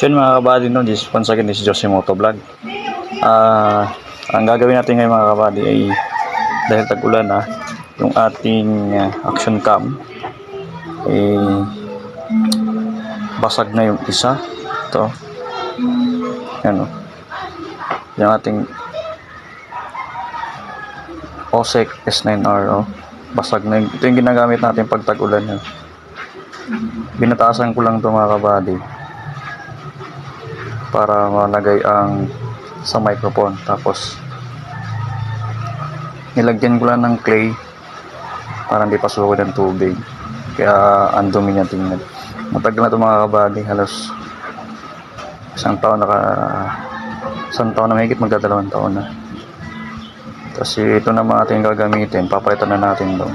So yun mga kabady, no, this once again, this is Jose Moto Vlog. Ah, ang gagawin natin ngayon mga kabady ay dahil tag-ulan na, yung ating ah, action cam eh basag na yung isa. Ito. Yan o. Yung ating OSEC S9R o. Basag na. yung- Ito yung ginagamit natin pag tag-ulan. Yun. Binataasan ko lang ito mga kabady para malagay ang sa microphone. Tapos nilagyan ko lang ng clay para hindi pasukin ng tubig. Kaya ang dumi niya tingnan. Matagal na ito mga kabady halos isang taon naka isang taon na mahigit magdadalawang taon na. Kasi ito na mga ating gagamitin. Papalitan na natin ito.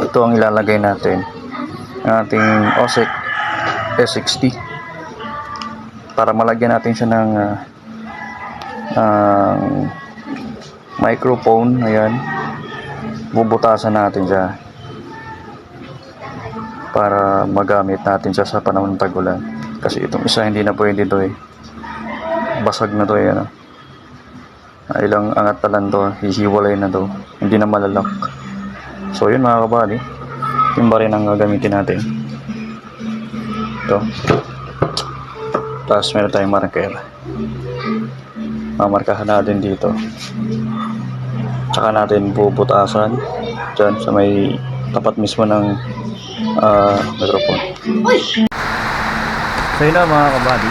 Ito ang ilalagay natin. Ang ating OSEC S60 para malagyan natin siya ng ah, ng microphone. Ayan. Bubutasan natin siya. Para magamit natin siya sa panahon ng tagulan. Kasi itong isa hindi na pwede to eh. Basag na to eh ano. Ah, ilang angat pa lang to hihiwalay na to. Hindi na malalak. So yun mga kabali. Timba rin ang gagamitin natin? Ito tapos meron tayong marker. Mamarkahan natin dito. Tsaka natin bubutasan dyan sa may tapat mismo ng ah, microphone. So yun na mga kabady.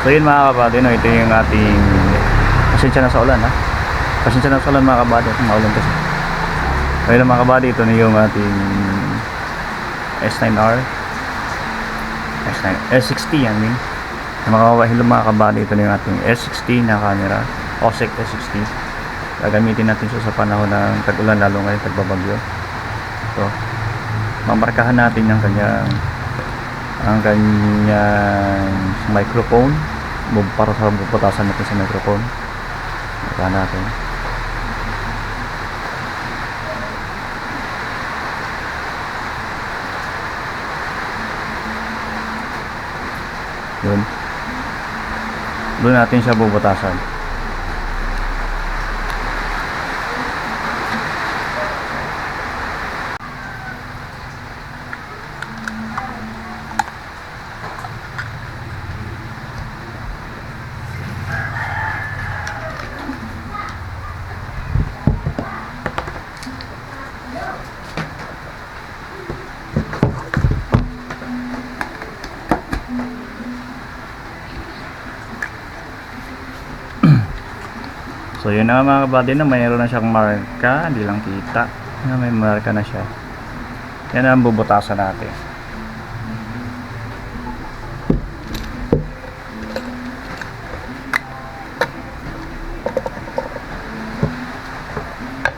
So yun mga kabady, no, ito yung ating pasensya na sa ulan ha. Pasensya na sa ulan mga kabady maulan kasi. So yun na mga kabady, ito na yung ating S9R S9, S60 I mean yung mga kabali ito na yung ating S60 na camera. OSEC S60 gagamitin natin siya sa panahon ng tag-ulan lalo ngayon tagbabagyo. So mamarkahan natin yung kanyang ang kanyang microphone. Para sa bubutasan natin sa microphone. Markahan natin Yun. Doon natin siya bubutasan. So yun na mga kabady na mayroon na siyang marka, hindi lang kita. Na may marka na siya. Yan ang bubutasan natin.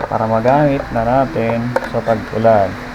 Para magamit na natin sa tag-ulan.